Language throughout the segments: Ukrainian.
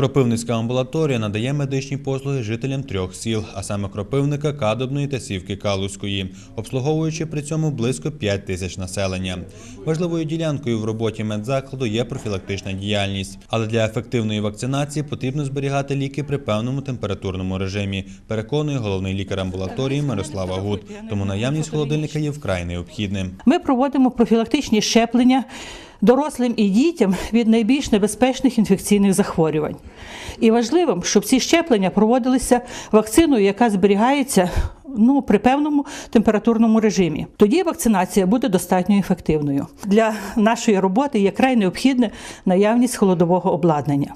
Кропивницька амбулаторія надає медичні послуги жителям трьох сіл, а саме Кропивника, Кадобної та Сівки Калузької, обслуговуючи при цьому близько 5 тисяч населення. Важливою ділянкою в роботі медзакладу є профілактична діяльність, але для ефективної вакцинації потрібно зберігати ліки при певному температурному режимі, переконує головний лікар амбулаторії Мирослава Гуд. Тому наявність холодильника є вкрай необхідним. Ми проводимо профілактичні щеплення дорослим і дітям від найбільш небезпечних інфекційних захворювань. І важливим, щоб ці щеплення проводилися вакциною, яка зберігається ну, при певному температурному режимі. Тоді вакцинація буде достатньо ефективною. Для нашої роботи є край необхідне наявність холодового обладнання.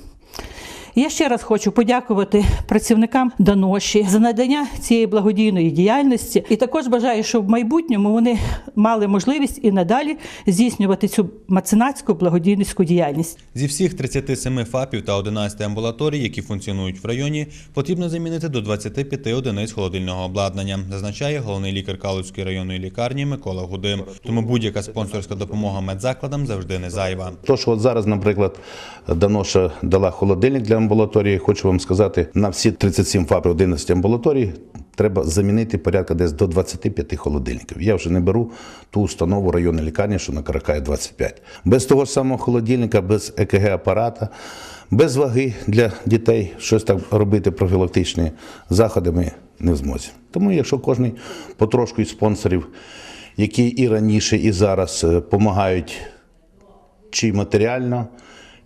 Я ще раз хочу подякувати працівникам Даноші за надання цієї благодійної діяльності, і також бажаю, щоб в майбутньому вони мали можливість і надалі здійснювати цю меценатську благодійницьку діяльність. Зі всіх 37 ФАПів та 11 амбулаторій, які функціонують в районі, потрібно замінити до 25 одиниць холодильного обладнання, зазначає головний лікар Калузької районної лікарні Микола Гудим. Тому будь-яка спонсорська допомога медзакладам завжди не зайва. То, що от зараз, наприклад, Даноша дала холодильник для амбулаторії, хочу вам сказати, на всі 37 ФАПів 11 амбулаторій треба замінити порядка десь до 25 холодильників. Я вже не беру ту установу районної лікарні, що на Каракає 25. Без того самого холодильника, без ЕКГ-апарата, без ваги для дітей, щось так робити профілактичні заходи ми не в змозі. Тому, якщо кожен потрошку із спонсорів, які і раніше, і зараз допомагають чи матеріально,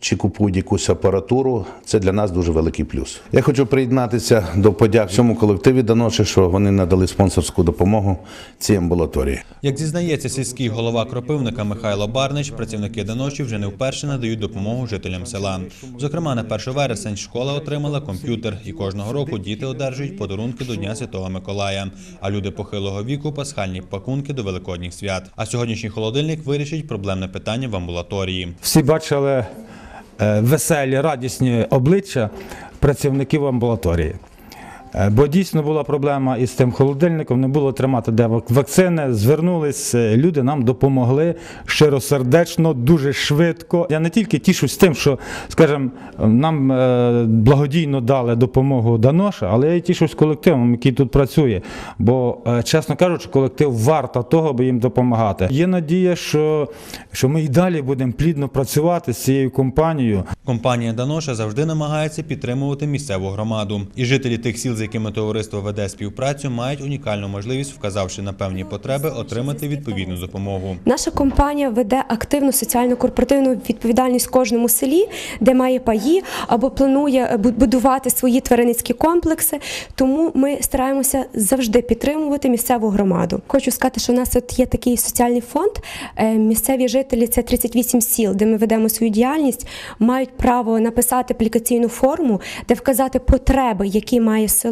чи купують якусь апаратуру, це для нас дуже великий плюс. Я хочу приєднатися до подяк всьому колективі Даноші, що вони надали спонсорську допомогу цій амбулаторії. Як зізнається сільський голова Кропивника Михайло Барнич, працівники Даноші вже не вперше надають допомогу жителям села. Зокрема, на 1 вересень школа отримала комп'ютер, і кожного року діти одержують подарунки до Дня Святого Миколая, а люди похилого віку пасхальні пакунки до великодніх свят. А сьогоднішній холодильник вирішить проблемне питання в амбулаторії. всі бачили веселі, радісні обличчя працівників амбулаторії. Е, Бо дійсно була проблема із тим холодильником, не було тримати де вакцини. Звернулись, е, люди нам допомогли щиросердечно, дуже швидко. Я не тільки тішусь тим, що, скажімо, нам е, благодійно дали допомогу Даноша, але я і тішусь колективом, який тут працює. Бо, чесно кажучи, колектив варта того, аби їм допомагати. Є надія, що, що ми і далі будемо плідно працювати з цією компанією. Компанія Даноша завжди намагається підтримувати місцеву громаду. І жителі тих сіл, з якими товариство веде співпрацю, мають унікальну можливість, вказавши на певні потреби, отримати відповідну допомогу. Наша компанія веде активну соціально корпоративну відповідальність кожному селі, де має паї або планує бу- будувати свої тваринницькі комплекси. Тому ми стараємося завжди підтримувати місцеву громаду. Хочу сказати, що у нас є такий соціальний фонд. Е, Місцеві жителі це 38 сіл, де ми ведемо свою діяльність, мають право написати аплікаційну форму, де вказати потреби, які має село.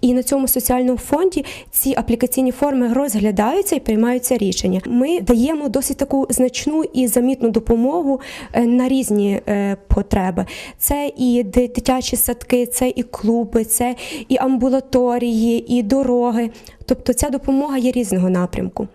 І на цьому соціальному фонді ці аплікаційні форми розглядаються і приймаються рішення. Ми даємо досить таку значну і замітну допомогу е, на різні е, потреби. Це і дитячі садки, це і клуби, це і амбулаторії, і дороги. Тобто ця допомога є різного напрямку.